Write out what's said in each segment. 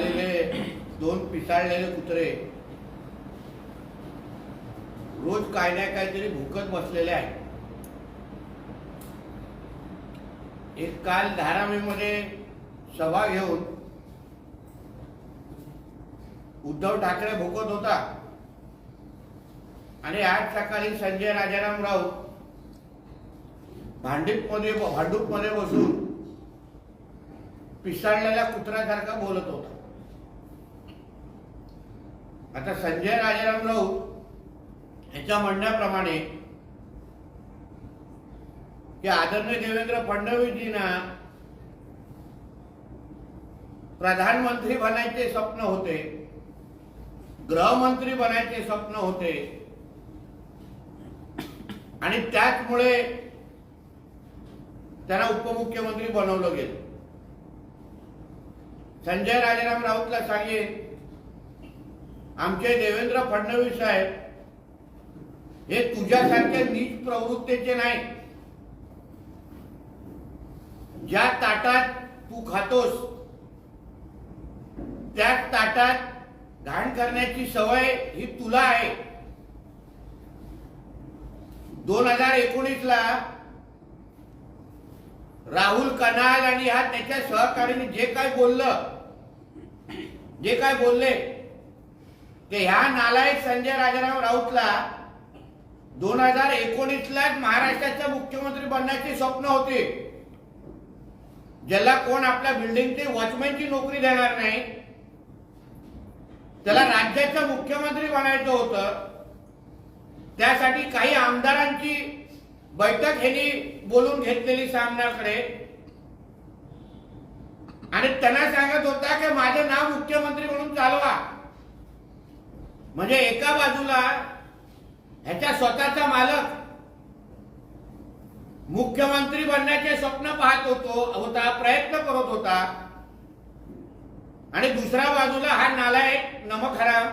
आलेले दोन पिसाळलेले कुत्रे रोज काय ना काहीतरी भुकत बसलेले आहेत. एक काल धारावीमध्ये सभा घेऊन उद्धव ठाकरे भुकत होता. आणि आज सकाळी संजय राजाराम राऊत भांडीपमध्ये भांडूपमध्ये बसून पिसाळलेल्या कुत्र्यासारखा बोलत होता. आता संजय राजाराम राऊत यांच्या म्हणण्याप्रमाणे की आदरणीय देवेंद्र फडणवीसजींना प्रधानमंत्री बनायचे स्वप्न होते गृहमंत्री बनायचे स्वप्न होते. आणि त्याचमुळे त्यांना उपमुख्यमंत्री बनवलं गेलं. संजय राजाराम राऊतला सांगेल आमचे देवेंद्र फडणवीस साहेब हे तुझ्यासारख्या नीच प्रवृत्तीचे नाही. ज्या ताटात तू खातोस त्याच ताटात घाण करण्याची सवय ही तुला आहे. दोन हजार एकोणीस ला राहुल कनाल आणि ह्या त्याच्या सहकार्याने जे काय बोललं जे काय बोलले ह्या नालायक संजय राजाराम राऊतला दोन हजार एकोणीसला लाच मुख्यमंत्री बनण्याचे स्वप्न होते. ज्याला कोण आपल्या बिल्डिंगची वॉचमॅनची नोकरी देणार नाही त्याला राज्याचा मुख्यमंत्री बनायचं होतं. त्यासाठी काही आमदारांची बैठक ह्यांनी बोलून घेतलेली सामनाकडे. आणि त्यांना सांगत होता की माझं नाव मुख्यमंत्री म्हणून चालवा. म्हणजे एका बाजूला ह्याच्या स्वतःचा मालक मुख्यमंत्री बनण्याचे स्वप्न पाहत होतो होता प्रयत्न करत होता. आणि दुसऱ्या बाजूला हा नालायक नमक हराम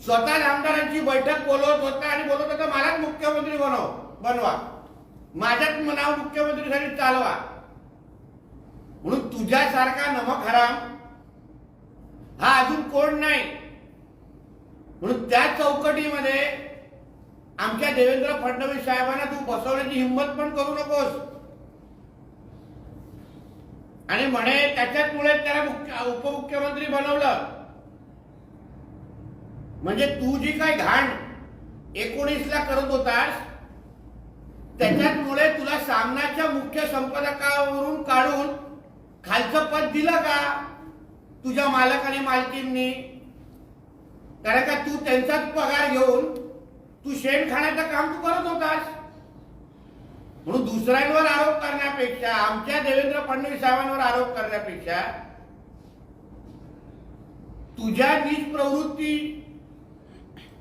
स्वतः आमदारांची बैठक बोलवत होता आणि बोलत होता मलाच मुख्यमंत्री बनव बनवा. माझ्याच नाव मुख्यमंत्रीसाठी चालवा. म्हणून तुझ्यासारखा नमक हराम हा अजून कोण नाही? म्हणून त्या चौकटीमध्ये आमच्या देवेंद्र फडणवीस साहेबांना तू बसवण्याची हिंमत पण करू नकोस. आणि म्हणे त्याच्याचमुळे त्याला मुख्य उपमुख्यमंत्री बनवलं. म्हणजे तू जी काय घाण एकोणीसला करत होतास त्याच्यामुळे तुला सामनाच्या मुख्य संपादकावरून काढून खालचं पद दिलं का? तुझ्या मालक आणि मालकींनी. कारण का तू त्यांचाच पगार घेऊन तू शेण खाण्याचं काम तू करत होतास. म्हणून दुसऱ्यांवर आरोप करण्यापेक्षा आमच्या देवेंद्र फडणवीस साहेबांवर आरोप करण्यापेक्षा तुझ्या नीच प्रवृत्ती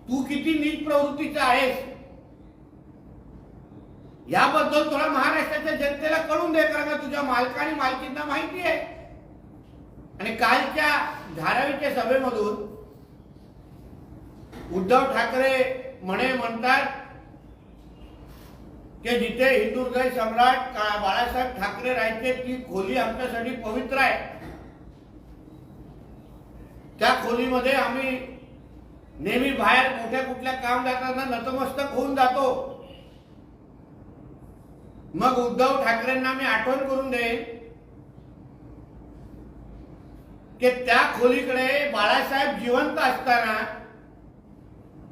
तू किती नीच प्रवृत्तीचा आहेस याबद्दल तुला महाराष्ट्राच्या जनतेला कळून दे कारण का तुझ्या मालका आणि मालकींना माहिती आहे. आणि कालच्या धारावीच्या सभेमधून उद्धव ठाकरे म्हणे म्हणतात की जिथे हिंदू सम्राट बाळासाहेब ठाकरे राहायचे ती खोली आमच्यासाठी पवित्र आहे. त्या खोलीमध्ये आम्ही नेहमी बाहेर मोठ्या कुठल्या काम जाताना नतमस्तक होऊन जातो. मग उद्धव ठाकरेंना मी आठवण करून देईन की त्या खोलीकडे बाळासाहेब जिवंत असताना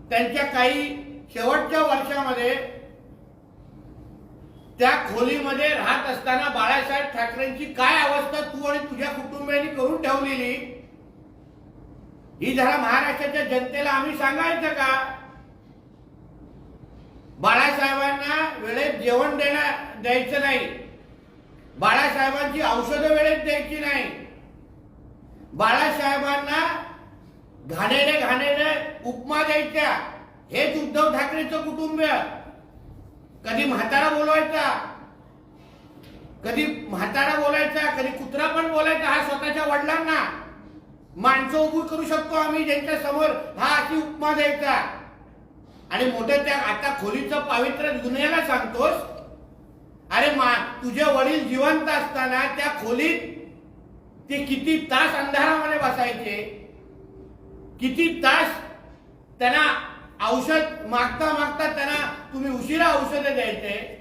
त्यांच्या काही शेवटच्या वर्षामध्ये त्या खोलीमध्ये राहत असताना बाळासाहेब ठाकरेंची काय अवस्था तू आणि तुझ्या कुटुंबियांनी करून ठेवलेली? ही जरा महाराष्ट्राच्या जनतेला आम्ही सांगायचं का? बाळासाहेबांना वेळेत जेवण देणं द्यायचं नाही. बाळासाहेबांची औषधं वेळेत द्यायची नाही. बाळासाहेबांना घाणेरे घाणेरे उपमा द्यायच्या. हेच उद्धव ठाकरेचं कुटुंबीय कधी म्हातारा बोलवायचा. कधी म्हातारा बोलायचा कधी कुत्रा पण बोलायचा हा स्वतःच्या वडिलांना. माणसं उभी करू शकतो आम्ही ज्यांच्या समोर हा अशी उपमा द्यायचा. आणि मोठ्या त्या आता खोलीचं पावित्र्य दुनियाला सांगतोस. अरे मा तुझे वडील जिवंत असताना त्या खोलीत ते किती तास अंधारामध्ये बसायचे. किती तास त्यांना औषध मागता मागता त्यांना तुम्ही उशिरा औषधं द्यायचे?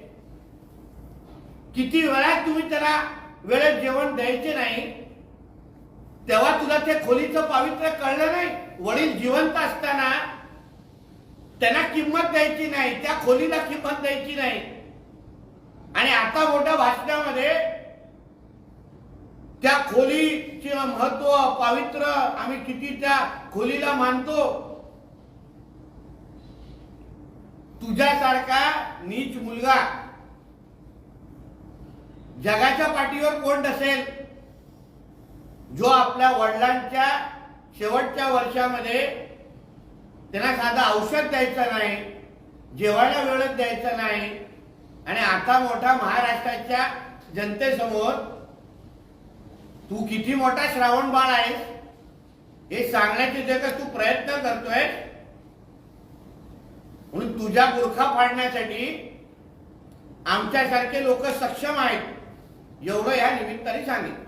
किती वेळात तुम्ही त्याला वेळेत जेवण द्यायचे नाही? तेव्हा तुला ते खोलीचं पावित्र्य कळलं नाही? वडील जिवंत असताना त्यांना किंमत द्यायची नाही त्या खोलीला किंमत द्यायची नाही. आणि आता मोठ्या भाषणामध्ये त्या खोलीचे महत्त्व पावित्र्य आम्ही किती त्या खोलीला मानतो? तुझ्यासारखा नीच मुलगा जगाच्या पाठीवर कोण नसेल जो आपल्या वडिलांच्या शेवटच्या वर्षामध्ये त्यांना साधा औषध द्यायचं नाही जेवायला वेळच द्यायचं नाही आणि आता मोठा महाराष्ट्राच्या जनतेसमोर तू किती मोठा श्रावण बाळ आहेस? हे सांगण्याचे जे का तू प्रयत्न करतोय म्हणून तुझ्या गुरखा पाडण्यासाठी आमच्यासारखे लोक सक्षम आहेत एवढं या निमित्ताने सांगितलं.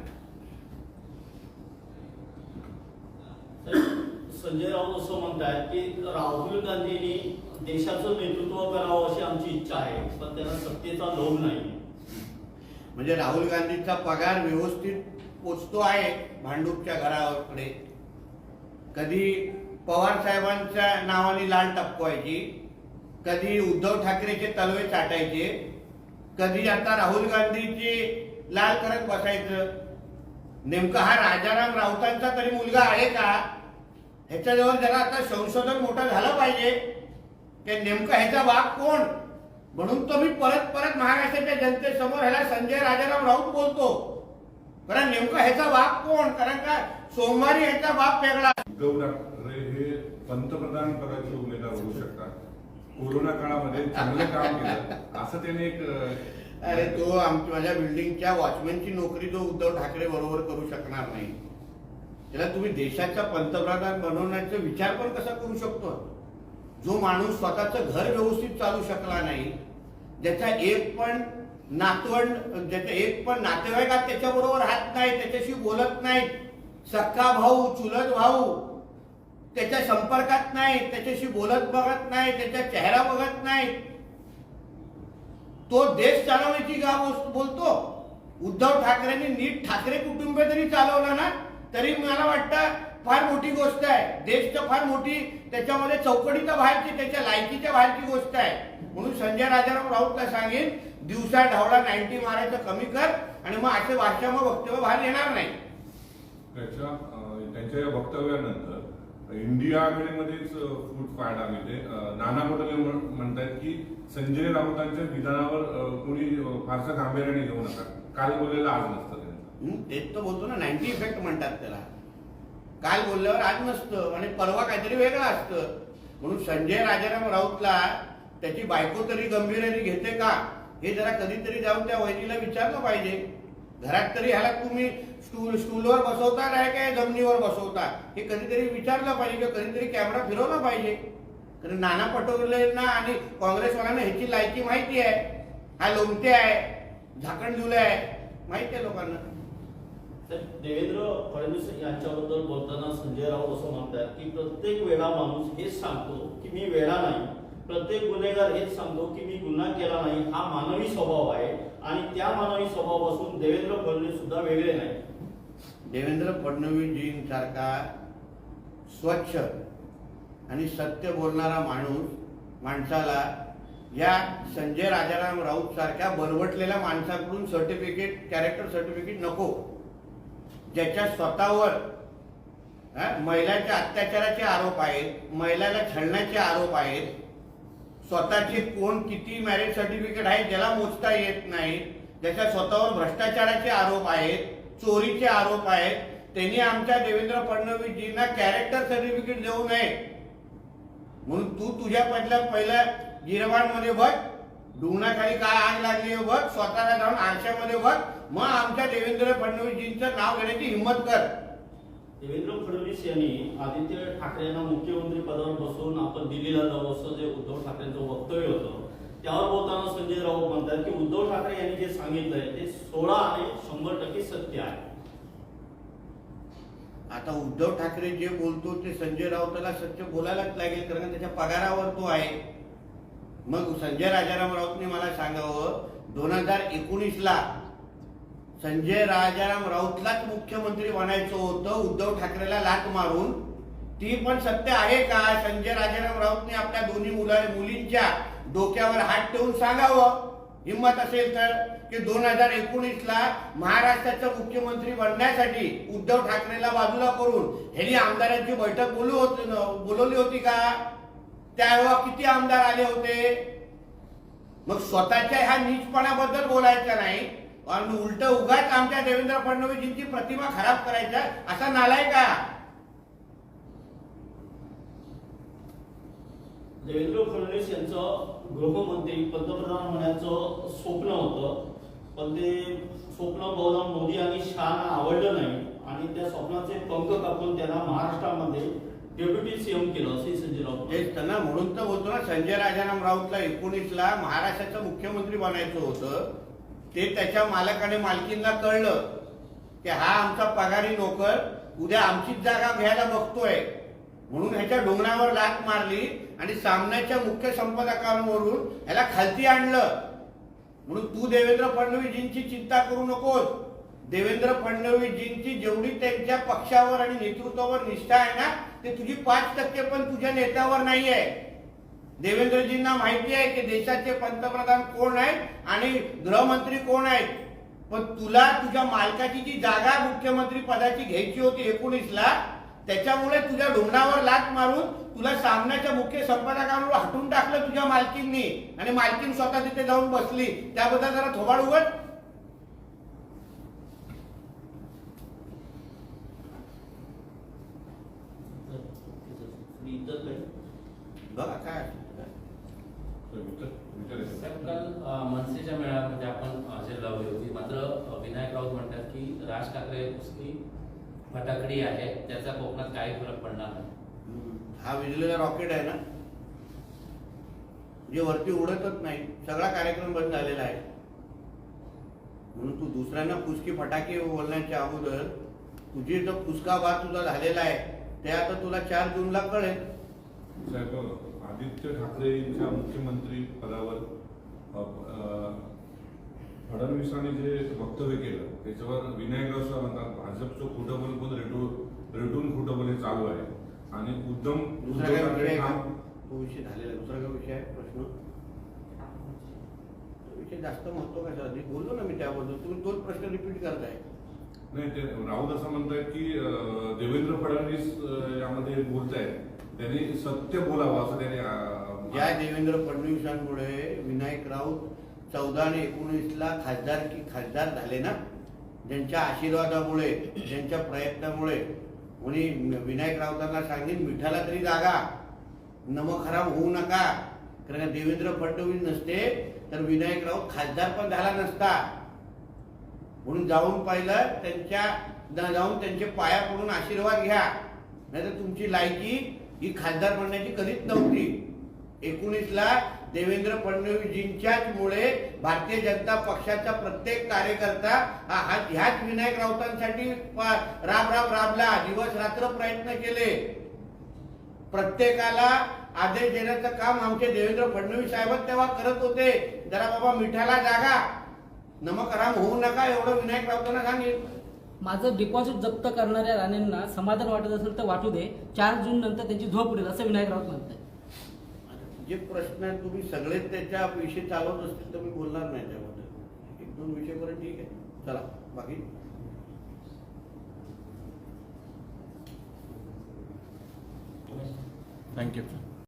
संजय राऊत असं म्हणतात की राहुल गांधींनी देशाचं नेतृत्व करावं अशी आमची इच्छा आहे पण त्यांना सत्तेचा लोभ नाही. म्हणजे राहुल गांधीचा पगार व्यवस्थित पोचतो आहे भांडूपच्या घराकडे. कधी पवार साहेबांच्या नावाने लाल टपकवायची कधी उद्धव ठाकरेचे तलवे चाटायचे कधी आता राहुल गांधीची लाल करत बसायचं. नेमका हा राजाराम राऊतांचा तरी मुलगा आहे का? ह्याच्याजवळ जरा आता संशोधन मोठं झालं पाहिजे. की नेमका ह्याचा बाप कोण? म्हणून तो मी परत परत महाराष्ट्राच्या जनतेसमोर ह्याला संजय राजाराम राऊत बोलतो. कारण नेमका ह्याचा बाप कोण? कारण का सोमवारी ह्याचा बाप वेगळा. उद्धव ठाकरे हे पंतप्रधान पदाचे उमेदवार होऊ शकतात. कोरोना काळामध्ये चांगलं काम केलं. असं त्याने एक अरे तो आमच्या माझ्या बिल्डिंगच्या वॉचमॅनची नोकरी तो उद्धव ठाकरे बरोबर करू शकणार नाही. त्याला तुम्ही देशाचा पंतप्रधान बनवण्याचा विचार पण कसा करू शकतो? जो माणूस स्वतःचं घर व्यवस्थित चालू शकला नाही ज्याचा एक पण नातवंड ज्याचा एक पण नातेवाईकात त्याच्याबरोबर हात नाही त्याच्याशी बोलत नाही सक्का भाऊ चुलत भाऊ त्याच्या संपर्कात नाही त्याच्याशी बोलत बघत नाही त्याचा चेहरा बघत नाही. तो देश चालवण्याची का बोलतो. उद्धव ठाकरेंनी नीट ठाकरे कुटुंब जरी चालवलं ना तरी मला वाटतं फार मोठी गोष्ट आहे. देश तर फार मोठी त्याच्यामध्ये चौकटीच्या बाहेरची त्याच्या लायकीच्या बाहेरची गोष्ट आहे. म्हणून संजय राजाराम राऊतला सांगेन दिवसा ढावळा नाईन्टी मारायचं कमी कर आणि मग असे भाषा मग वक्तव्य बाहेर येणार नाही. त्याच्या त्यांच्या या वक्तव्यानंतर इंडिया आघाडीमध्येच फूट पाहायला मिळते. नाना पटोले म्हण- म्हणतायत की संजय राऊतांच्या विधानावर कोणी फारसं गांभीर्याने घेऊ नका. काल बोललेलं आज नसतं तेच तर बोलतो ना नाईन्टी इफेक्ट म्हणतात त्याला. काल बोलल्यावर आज नसतं आणि परवा काहीतरी वेगळं असतं. म्हणून संजय राजाराम राऊतला त्याची बायको तरी गंभीरने घेते का? हे जरा कधीतरी जाऊन त्या वहिनीला विचारलं पाहिजे. घरात तरी ह्याला तुम्ही स्टूल स्टूलवर बसवता नाही काय जमिनीवर बसवता हे कधीतरी विचारलं पाहिजे किंवा कधीतरी कॅमेरा फिरवला पाहिजे. कारण नाना पटोलेंना आणि काँग्रेसवाल्यांना ह्याची लायकी माहिती आहे. हा लोमटे आहे झाकण दिलं आहे माहिती आहे लोकांना. देवेंद्र फडणवीस यांच्याबद्दल बोलताना संजय राऊत असं म्हणतात की प्रत्येक वेळा माणूस हेच सांगतो की मी वेळा नाही. प्रत्येक गुन्हेगार हेच सांगतो की मी गुन्हा केला नाही. हा मानवी स्वभाव आहे आणि त्या मानवी स्वभावापासून देवेंद्र फडणवीस सुद्धा वेगळे नाही. देवेंद्र फडणवीसजींसारखा स्वच्छ आणि सत्य बोलणारा माणूस माणसाला या संजय राजाराम राऊत सारख्या बरवटलेल्या माणसाकडून सर्टिफिकेट कॅरेक्टर सर्टिफिकेट नको. ज्याच्या स्वतःवर महिलांच्या अत्याचाराचे आरोप आहेत महिलाला छळण्याचे आरोप आहेत स्वतःचे कोण किती मॅरेज सर्टिफिकेट आहे ज्याला मोजता येत नाही ज्याच्या स्वतःवर भ्रष्टाचाराचे आरोप आहेत चोरीचे आरोप आहेत त्यांनी आमच्या देवेंद्र फडणवीसजींना कॅरेक्टर सर्टिफिकेट देऊ नये. म्हणून तू तुझ्या पहिल्या पहिल्या गिरवाणमध्ये बघ डुंगणाखाली काय आग लागली बघ स्वतःला जाऊन आरशामध्ये बघ. मग आमच्या देवेंद्र फडणवीसजींचं नाव घेण्याची हिंमत कर. देवेंद्र फडणवीस यांनी आदित्य ठाकरे यांना मुख्यमंत्री पदावर बसवून आपण दिल्लीला जाऊ असं जे उद्धव ठाकरेंचं वक्तव्य होतं त्यावर बोलताना संजय राऊत म्हणतात की उद्धव ठाकरे यांनी जे सांगितलंय ते सोळा आणि शंभर टक्के सत्य आहे. आता उद्धव ठाकरे जे बोलतो ते संजय राऊताला सत्य बोलायलाच लागेल कारण त्याच्या पगारावर तो आहे. मग संजय राजाराम राऊतने मला सांगावं दोन हजार एकोणीस ला संजय राजाराम राऊतलाच मुख्यमंत्री बनायचं होतं उद्धव ठाकरेला लाट मारून. ती पण सत्य आहे का? संजय राजाराम राऊतने आपल्या दोन्ही मुला मुलींच्या डोक्यावर हात ठेवून सांगावं. हिंमत असेल तर की दोन हजार एकोणीस ला महाराष्ट्राचा मुख्यमंत्री बनण्यासाठी उद्धव ठाकरेला बाजूला करून ह्यांनी आमदारांची बैठक बोलू होती बोलवली होती का? त्यावेळेला किती आमदार आले होते? मग स्वतःच्या ह्या नीचपणाबद्दल बोलायचं नाही आणि उलट उगाच आमच्या देवेंद्र फडणवीसजींची प्रतिमा खराब करायचा असा नालाय का? देवेंद्र फडणवीस यांचं गृहमंत्री पंतप्रधान होण्याचं स्वप्न होतं. पण ते स्वप्न बहुधा मोदी आणि शहाना आवडलं नाही. आणि त्या स्वप्नाचे पंख कापून त्यांना महाराष्ट्रामध्ये डेप्युटी सीएम केलं असे संजय राऊत तेच त्यांना म्हणून तर होतो ना संजय राजाराम राऊतला एकोणीस ला महाराष्ट्राचं मुख्यमंत्री बनायचं होतं. ते त्याच्या मालकाने मालकींना कळलं की हा आमचा पगारी नोकर उद्या आमचीच जागा घ्यायला बघतोय. म्हणून ह्याच्या डोंगरावर लाट मारली आणि सामन्याच्या मुख्य संपादकांवरून ह्याला खालती आणलं. म्हणून तू देवेंद्र फडणवीसजींची चिंता करू नकोस. देवेंद्र फडणवीसजींची जेवढी त्यांच्या पक्षावर आणि नेतृत्वावर निष्ठा आहे ना ते तुझी पाच टक्के पण तुझ्या नेत्यावर नाही आहे देवेंद्रजींना माहिती आहे की देशाचे पंतप्रधान कोण आहेत आणि गृहमंत्री कोण आहेत. पण तुला तुझ्या मालकाची जी जागा मुख्यमंत्री पदाची घ्यायची होती एकोणीसला त्याच्यामुळे तुझ्या ढोंगणावर लाट मारून तुला सामन्याच्या मुख्य संपादकांवर हटून टाकलं तुझ्या मालकींनी. आणि मालकीन स्वतः तिथे जाऊन बसली. त्याबद्दल जरा थोबाड उघड. इतर काही बघा काय असेल ते. तर विचार- विचारायचं. साहेब, काल अ, मनसेच्या मेळाव्यामध्ये आपण हजेरी लावली होती मात्र विनायक राऊत म्हणतात की राज ठाकरे नुसती फटाकडी आहे त्याचा कोकणात काही फरक पडणार नाही हा विजलेला रॉकेट आहे ना जे वरती उडतच नाही सगळा कार्यक्रम बंद झालेला आहे म्हणून तू दुसऱ्यांना फुसकी फटाके बोलण्याच्या अगोदर तुझी जो फुसका भात तुझा झालेला आहे ते आता तुला चार जूनला कळेल साहेब आदित्य ठाकरेंच्या मुख्यमंत्री पदावर फडणवीसांनी जे वक्तव्य केलं त्याच्यावर विनायक साहेब म्हणतात भाजपचं खोटं बोल पण रेटून रेटून खोटं बोल हे चालू आहे. आणि उद्धम विषय ठाकरे हा- तो विषय झालेला. दुसरा काय विषय आहे प्रश्न. विषय जास्त महत्त्व कशासाठी बोललो ना मी त्याबद्दल. तुम्ही तोच प्रश्न रिपीट करताय. नाही ते राऊत असं म्हणतायत की देवेंद्र फडणवीस यामध्ये बोलतायत. त्यांनी सत्य बोलावं असं त्यांनी ज्या देवेंद्र फडणवीसांमुळे विनायक राऊत चौदा आणि एकोणीसला खासदार की खासदार झाले ना? ज्यांच्या आशीर्वादामुळे ज्यांच्या प्रयत्नामुळे. कोणी विनायक राऊतांना सांगेन मिठाला तरी जागा. नमक खराब होऊ नका. कारण का देवेंद्र फडणवीस नसते तर विनायक राऊत खासदार पण झाला नसता. म्हणून जाऊन पाहिलं त्यांच्या जाऊन त्यांचे पाया पडून आशीर्वाद घ्या. नाहीतर तुमची लायकी ही खासदार बनण्याची कधीच नव्हती. एकोणीसला देवेंद्र फडणवीसजींच्याच मुळे भारतीय जनता पक्षाचा प्रत्येक कार्यकर्ता हा ह्याच विनायक राऊतांसाठी राब राब राबला दिवस रात्र प्रयत्न केले. प्रत्येकाला आदेश देण्याचं काम आमचे देवेंद्र फडणवीस साहेबच तेव्हा करत होते. जरा बाबा मिठाला जागा. नमक राम होऊ नका एवढं विनायक राऊतांना सांगितलं. माझं डिपॉझिट जप्त करणाऱ्या राणेंना समाधान वाटत असेल तर वाटू दे. चार जून नंतर त्यांची झोप उडेल असं विनायक राऊत म्हणतात जे प्रश्न आहेत तुम्ही सगळेच त्याच्या विषय चालवत असतील तर मी बोलणार नाही त्याबद्दल. एक दोन विषय पर्यंत ठीक आहे. चला बाकी? थँक्यू